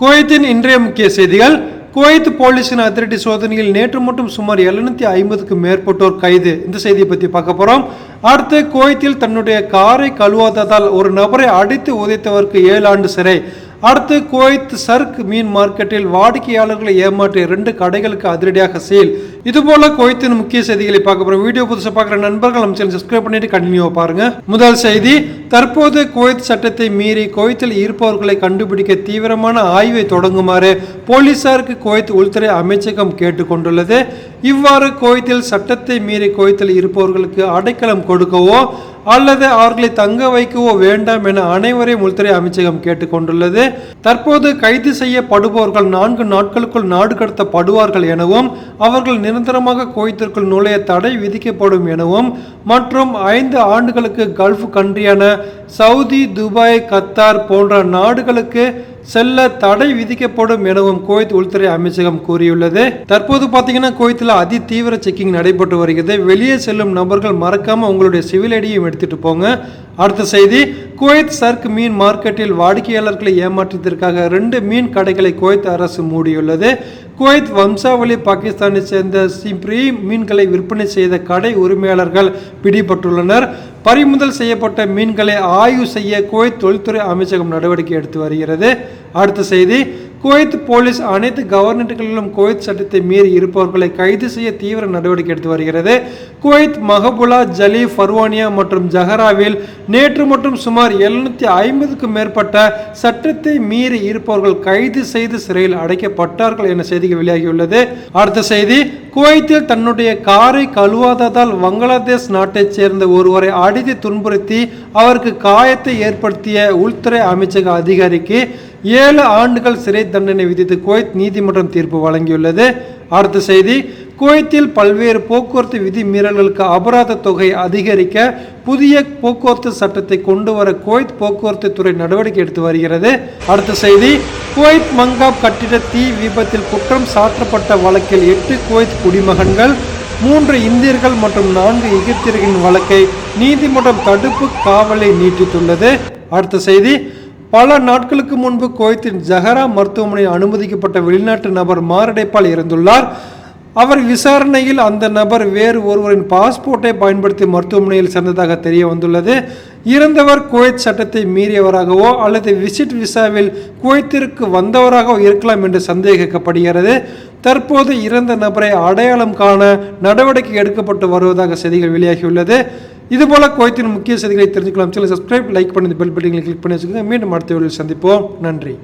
குவைத்தின் இன்றைய முக்கிய செய்திகள். குவைத் போலீசின் அதிரடி சோதனையில் நேற்று மட்டும் சுமார் எழுநூத்தி ஐம்பதுக்கும் மேற்பட்டோர் கைது. இந்த செய்தியை பத்தி பார்க்க போறோம். அடுத்து குவைத்தில் தன்னுடைய காரை கழுவாததால் ஒரு நபரை அடித்து உதைத்தவருக்கு ஏழு ஆண்டு சிறை. அடுத்து குவைத் சர்க் மீன் மார்க்கெட்டில் வாடிக்கையாளர்களை ஏமாற்றிய ரெண்டு கடைகளுக்கு அதிரடியாக சீல். இதுபோல குவைத்தின் முக்கிய செய்திகளை பார்க்க போறோம். வீடியோ புதுசாக பார்க்குற நண்பர்கள் நம்ம சேனல் சப்ஸ்கிரைப் பண்ணிட்டு கண்டினியூ பாருங்க. முதல் செய்தி தற்போது குவைத் சட்டத்தை மீறி குவைத்தில் இருப்பவர்களை கண்டுபிடிக்க தீவிரமான ஆய்வை தொடங்குமாறு போலீசாருக்கு குவைத் உள்துறை அமைச்சகம் கேட்டுக்கொண்டுள்ளது. இவ்வாறு குவைத்தில் சட்டத்தை மீறி குவைத்தில் இருப்பவர்களுக்கு அடைக்கலம் கொடுக்கவோ அல்லது அவர்களை தங்க வைக்கவோ வேண்டாம் என அனைவரையும் உள்துறை அமைச்சகம் கேட்டுக்கொண்டுள்ளது. தற்போது கைது செய்யப்படுபவர்கள் நான்கு நாட்களுக்குள் நாடு கடத்தப்படுவார்கள் எனவும் அவர்கள் நிரந்தரமாக கோயத்திற்குள் நுழைய தடை விதிக்கப்படும் எனவும் மற்றும் ஐந்து ஆண்டுகளுக்கு கல்ஃப் கண்ட்ரியான சவுதி துபாய் கத்தார் போன்ற நாடுகளுக்கு செல்ல தடை விதிக்கப்படும் எனவும் குவைத் உள்துறை அமைச்சகம் கூறியுள்ளது. தற்போது பார்த்தீங்கன்னா குவைத்தில் அதி தீவிர செக்கிங் நடைபெற்று வருகிறது. வெளியே செல்லும் நபர்கள் மறக்காம உங்களுடைய சிவில் ஐடியும் எடுத்துட்டு போங்க. அடுத்த செய்தி குவைத் சர்க் மீன் மார்க்கெட்டில் வாடிக்கையாளர்களை ஏமாற்றியதற்காக ரெண்டு மீன் கடைகளை குவைத் அரசு மூடியுள்ளது. குவைத் வம்சாவளி பாகிஸ்தானை சேர்ந்த சிப்ரி மீன்களை விற்பனை செய்த கடை உரிமையாளர்கள் பிடிபட்டுள்ளனர். பறிமுதல் செய்யப்பட்ட மீன்களை ஆய்வு செய்ய குவைத் தொழில்துறை அமைச்சகம் நடவடிக்கை எடுத்து வருகிறது. அடுத்த செய்தி குவைத் போலீஸ் அனைத்து கவர்னட்டுகளிலும் குவைத் சட்டத்தை மீறி இருப்பவர்களை கைது செய்ய தீவிர நடவடிக்கை எடுத்து வருகிறது. குவைத் மஹபுலா ஜலி ஃபர்வானியா மற்றும் ஜஹராவில் நேற்று மற்றும் சுமார் எழுநூத்தி ஐம்பதுக்கும் மேற்பட்ட சட்டத்தை மீறி இருப்பவர்கள் கைது செய்து சிறையில் அடைக்கப்பட்டார்கள் என செய்திகள் வெளியாகியுள்ளது. அடுத்த செய்தி குவைத்தில் தன்னுடைய காரை கழுவாததால் வங்களாதேஷ் நாட்டைச் சேர்ந்த ஒருவரை அடித்து துன்புறுத்தி அவருக்கு காயத்தை ஏற்படுத்திய உள்துறை அமைச்சக அதிகாரிக்கு ஏழு ஆண்டுகள் சிறை தண்டனை விதித்து குவைத் நீதிமன்றம் தீர்ப்பு வழங்கியுள்ளது. அடுத்த செய்தி குவைத்தில் பல்வேறு போக்குவரத்து விதி மீறல்களுக்கு அபராத தொகை அதிகரிக்க புதிய போக்குவரத்து சட்டத்தை கொண்டு வர குவைத் போக்குவரத்து துறை நடவடிக்கை எடுத்து வருகிறது. அடுத்த செய்தி குவைத் மங்காப் கட்டிட தீ விபத்தில் குற்றம் சாற்றப்பட்ட வழக்கில் எட்டு குவைத் குடிமகன்கள் மூன்று இந்தியர்கள் மற்றும் நான்கு எகிப்தியர்களின் வழக்கை நீதிமன்றம் தடுப்பு காவலை நீட்டித்துள்ளது. அடுத்த செய்தி பல நாட்களுக்கு முன்பு குவைத்தின் ஜஹரா மருத்துவமனையில் அனுமதிக்கப்பட்ட வெளிநாட்டு நபர் மாரடைப்பால் இறந்துள்ளார். அவர் விசாரணையில் அந்த நபர் வேறு ஒருவரின் பாஸ்போர்ட்டை பயன்படுத்தி மருத்துவமனையில் சேர்ந்ததாக தெரிய வந்துள்ளது. இறந்தவர் குவைத் சட்டத்தை மீறியவராகவோ அல்லது விசிட் விசாவில் குவைத்திற்கு வந்தவராகவோ இருக்கலாம் என்று சந்தேகிக்கப்படுகிறது. தற்போது இறந்த நபரை அடையாளம் காண நடவடிக்கை எடுக்கப்பட்டு வருவதாக செய்திகள் வெளியாகியுள்ளது. இதுபோல் குவைத்தின் முக்கிய செய்திகளை தெரிஞ்சுக்கலாம். சில சப்ஸ்கிரைப் லைக் பண்ணி பெல் பட்டனை கிளிக் பண்ணி வச்சுக்கோங்க. மீண்டும் அடுத்த வீடியோ சந்திப்போம். நன்றி.